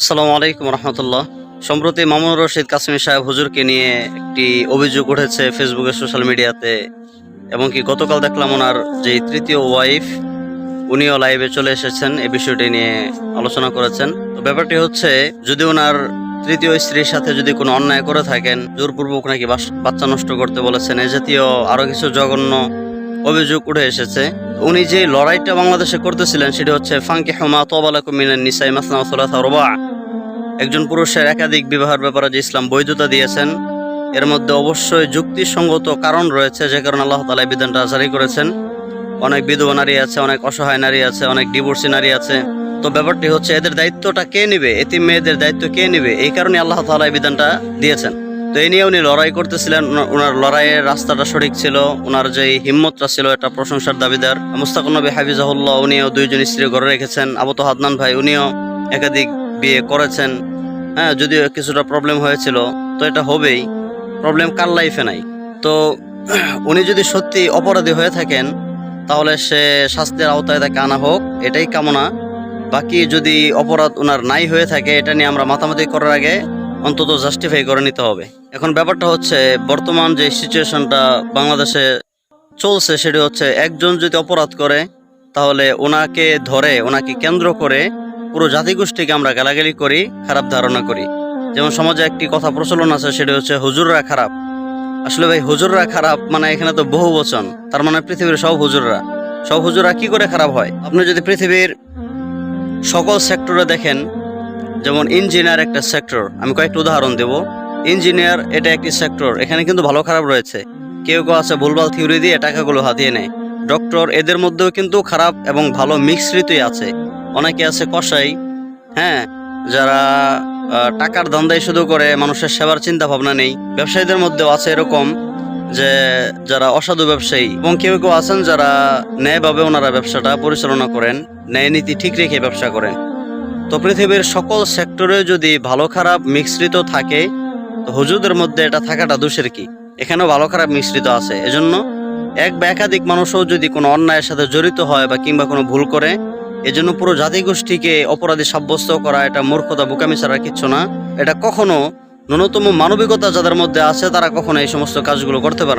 আসসালামু আলাইকুম রহমতুল্লাহ। সম্প্রতি মামুনুর রশিদ কাশ্মীর সাহেব হুজুরকে নিয়ে একটি অভিযোগ উঠেছে ফেসবুকে, সোশ্যাল মিডিয়াতে, এবং কি গতকাল দেখলাম ওনার যে তৃতীয় ওয়াইফ, উনিও লাইভে চলে এসেছেন, এ বিষয়টি নিয়ে আলোচনা করেছেন। তো ব্যাপারটি হচ্ছে, যদি ওনার তৃতীয় স্ত্রীর সাথে যদি কোনো অন্যায় করে থাকেন, জোরপূর্বক নাকি বাচ্চা নষ্ট করতে বলেছেন, এ জাতীয় আরও কিছু জঘন্য অভিযোগ উঠে এসেছে। উনি যে লড়াইটা বাংলাদেশে করতেছিলেন, সেটি হচ্ছে ফাঙ্কি হুমা তোবালাকুম মিনান নিসাই মাসনা ওয়া রুবা' একজন পুরুষের একাধিক বিবাহের ব্যাপারে যে ইসলাম বৈধতা দিয়েছেন, এর মধ্যে অবশ্যই যুক্তিসঙ্গত কারণ রয়েছে, যে কারণে আল্লাহ তালা বিধানটা জারি করেছেন। অনেক বিধবা নারী আছে, অনেক অসহায় নারী আছে, অনেক ডিভোর্সি নারী আছে। তো ব্যাপারটি হচ্ছে, এদের দায়িত্বটা কে নেবে? এতিম মেয়েদের দায়িত্ব কে নেবে? এই কারণে আল্লাহ তালা বিধানটা দিয়েছেন। তো এই নিয়ে উনি লড়াই করতেছিলেন। ওনার লড়াইয়ের রাস্তাটা সঠিক ছিল ওনার যে হিম্মতটা ছিল এটা প্রশংসার দাবিদার। মুস্তাকুন নবী হাফিজাহুল্লাহ, উনিও দুইজন স্ত্রী ঘরে রেখেছেন। আবু তো হাদনান ভাই, উনিও একাধিক বিয়ে করেছেন। হ্যাঁ যদিও কিছুটা প্রবলেম হয়েছিল, তো এটা হবেই। প্রবলেম কার লাইফে নাই? তো উনি যদি সত্যি অপরাধী হয়ে থাকেন, তাহলে সে শাস্তির আওতায় তাকে আনা হোক, এটাই কামনা। বাকি যদি অপরাধ ওনার নাই হয়ে থাকে, এটা নিয়ে আমরা মাতামাতি করার আগে অন্তত জাস্টিফাই করে নিতে হবে। এখন ব্যাপারটা হচ্ছে, বর্তমান যে সিচুয়েশনটা বাংলাদেশে চলছে, সেটি হচ্ছে একজন যদি অপরাধ করে, তাহলে ওনাকে ধরে, ওনাকে কেন্দ্র করে পুরো জাতিগোষ্ঠীকে আমরা গালাগালি করি, খারাপ ধারণা করি। যেমন সমাজে একটি কথা প্রচলন আছে, সেটি হচ্ছে হুজুররা খারাপ। আসলে ভাই, হুজুররা খারাপ মানে এখানে তো বহু বচন, তার মানে পৃথিবীর সব হুজুররা। সব হুজুররা কি করে খারাপ হয়? আপনি যদি পৃথিবীর সকল সেক্টরে দেখেন, যেমন ইঞ্জিনিয়ার একটা সেক্টর, আমি কয়েকটা উদাহরণ দেব। ইঞ্জিনিয়ার, এটা একটি সেক্টর, এখানে কিন্তু ভালো খারাপ রয়েছে। কেউ কেউ আছে ভুলভাল থিওরি দিয়ে টাকাগুলো হাতিয়ে নেয়। ডক্টর, এদের মধ্যেও কিন্তু খারাপ এবং ভালো মিশ্রিতই আছে। অনেকে আছে কসাই হ্যাঁ যারা টাকার ধান্দাই শুধু করে, মানুষের সেবার চিন্তা ভাবনা নেই। ব্যবসায়ীদের মধ্যেও আছে এরকম যে, যারা অসাধু ব্যবসায়ী এবং কেউ কেউ আছেন যারা ন্যায়ভাবে ওনারা ব্যবসাটা পরিচালনা করেন ন্যায় নীতি ঠিক রেখে ব্যবসা করেন। তো পৃথিবীর সকল সেক্টরে যদি ভালো খারাপ মিশ্রিত থাকে তো মধ্যে এটা থাকাটা দোষের কি? এখানেও ভালো খারাপ মিশ্রিত আছে। এজন্য এক বা একাধিক মানুষও যদি কোনো অন্যায়ের সাথে জড়িত হয় বা কিংবা কোনো ভুল করে, এজন্য পুরো জাতিগোষ্ঠীকে অপরাধী সাব্যস্ত করা এটা মূর্খতা, বোকামি ছাড়া কিচ্ছু না। এটা কখনো ন্যূনতম মানবিকতা যাদের মধ্যে আছে, তারা কখনো এই সমস্ত কাজগুলো করতে পারে।